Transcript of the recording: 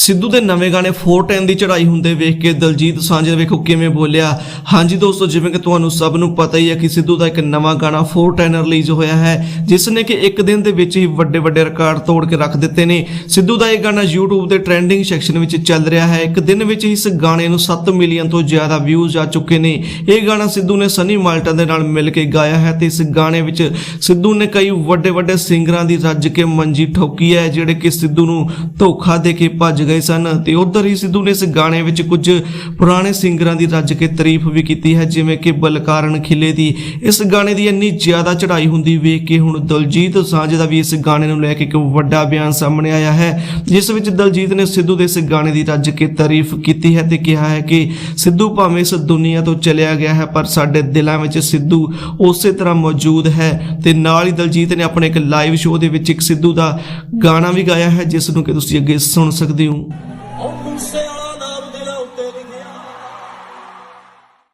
ਸਿੱਧੂ ਦੇ ਨਵੇਂ ਗਾਣੇ 410 ਦੀ ਚੜ੍ਹਾਈ ਹੁੰਦੇ ਵੇਖ ਕੇ ਦਲਜੀਤ ਸਾਂਝੇ ਵੇਖੋ ਕਿਵੇਂ ਬੋਲਿਆ। ਹਾਂਜੀ ਦੋਸਤੋ, ਜਿਵੇਂ ਕਿ ਤੁਹਾਨੂੰ ਸਭ ਨੂੰ ਪਤਾ ਹੀ ਹੈ ਕਿ ਸਿੱਧੂ ਦਾ ਇੱਕ ਨਵਾਂ ਗਾਣਾ 410 ਰਿਲੀਜ਼ ਹੋਇਆ ਹੈ, ਜਿਸ ਨੇ ਕਿ ਇੱਕ ਦਿਨ ਦੇ ਵਿੱਚ ਹੀ ਵੱਡੇ ਵੱਡੇ ਰਿਕਾਰਡ ਤੋੜ ਕੇ ਰੱਖ ਦਿੱਤੇ ਨੇ। ਸਿੱਧੂ ਦਾ ਇਹ ਗਾਣਾ YouTube ਦੇ ਟ੍ਰੈਂਡਿੰਗ ਸੈਕਸ਼ਨ ਵਿੱਚ ਚੱਲ ਰਿਹਾ ਹੈ। ਇੱਕ ਦਿਨ ਵਿੱਚ ਹੀ ਇਸ ਗਾਣੇ ਨੂੰ 7 ਮਿਲੀਅਨ ਤੋਂ ਜ਼ਿਆਦਾ ਵਿਊਜ਼ ਆ ਚੁੱਕੇ ਨੇ। ਇਹ ਗਾਣਾ ਸਿੱਧੂ ਨੇ ਸਨੀ ਮਾਲਟਾ ਦੇ ਨਾਲ ਮਿਲ ਕੇ ਗਾਇਆ ਹੈ ਤੇ ਇਸ ਗਾਣੇ ਵਿੱਚ ਸਿੱਧੂ ਨੇ ਕਈ ਵੱਡੇ ਵੱਡੇ ਸਿੰਗਰਾਂ ਦੀ ਰੱਜ ਕੇ ਮੰਜੀ ਠੋਕੀ ਹੈ, ਜਿਹੜੇ ਕਿ ਸਿੱਧੂ ਨੂੰ ਧੋਖਾ ਦੇ ਕੇ ਭੱਜ ਗਏ ਸਨ ਤੇ ਉਧਰ ਹੀ ਸਿੱਧੂ ਨੇ ਇਸ ਗਾਣੇ ਵਿੱਚ ਕੁਝ ਪੁਰਾਣੇ ਸਿੰਗਰਾਂ ਦੀ ਰੱਜ ਕੇ ਤਾਰੀਫ ਵੀ ਕੀਤੀ ਹੈ, ਜਿਵੇਂ ਕਿ ਬਲਕਾਰਨ ਖਿਲੇ ਦੀ। ਇਸ ਗਾਣੇ ਦੀ ਇੰਨੀ ਜ਼ਿਆਦਾ ਚੜ੍ਹਾਈ ਹੁੰਦੀ ਵੇਖ ਕੇ ਹੁਣ ਦਲਜੀਤ ਸਾਂਝ ਦਾ ਵੀ ਇਸ ਗਾਣੇ ਨੂੰ ਲੈ ਕੇ ਇੱਕ ਵੱਡਾ ਬਿਆਨ ਸਾਹਮਣੇ ਆਇਆ ਹੈ, ਜਿਸ ਵਿੱਚ ਦਲਜੀਤ ਨੇ ਸਿੱਧੂ ਦੇ ਇਸ ਗਾਣੇ ਦੀ ਰੱਜ ਕੇ ਤਾਰੀਫ ਕੀਤੀ ਹੈ ਤੇ ਕਿਹਾ ਹੈ ਕਿ ਸਿੱਧੂ ਭਾਵੇਂ ਇਸ ਦੁਨੀਆ ਤੋਂ ਚਲਿਆ ਗਿਆ ਹੈ, ਪਰ ਸਾਡੇ ਦਿਲਾਂ ਵਿੱਚ ਸਿੱਧੂ ਉਸੇ ਤਰ੍ਹਾਂ ਮੌਜੂਦ ਹੈ ਤੇ ਨਾਲ ਹੀ ਦਲਜੀਤ ਨੇ ਆਪਣੇ ਇੱਕ ਲਾਈਵ ਸ਼ੋਅ ਦੇ ਵਿੱਚ ਇੱਕ ਸਿੱਧੂ ਦਾ ਗਾਣਾ ਵੀ ਗਾਇਆ ਹੈ, ਜਿਸ ਨੂੰ ਕਿ ਤੁਸੀਂ ਅੱਗੇ ਸੁਣ ਸਕਦੇ ਹੋ। ਉਹ ਮੂਸੇ ਵਾਲਾ ਨਾਮ ਦਿਲਾਂ ਉੱਤੇ ਲਿਖਿਆ।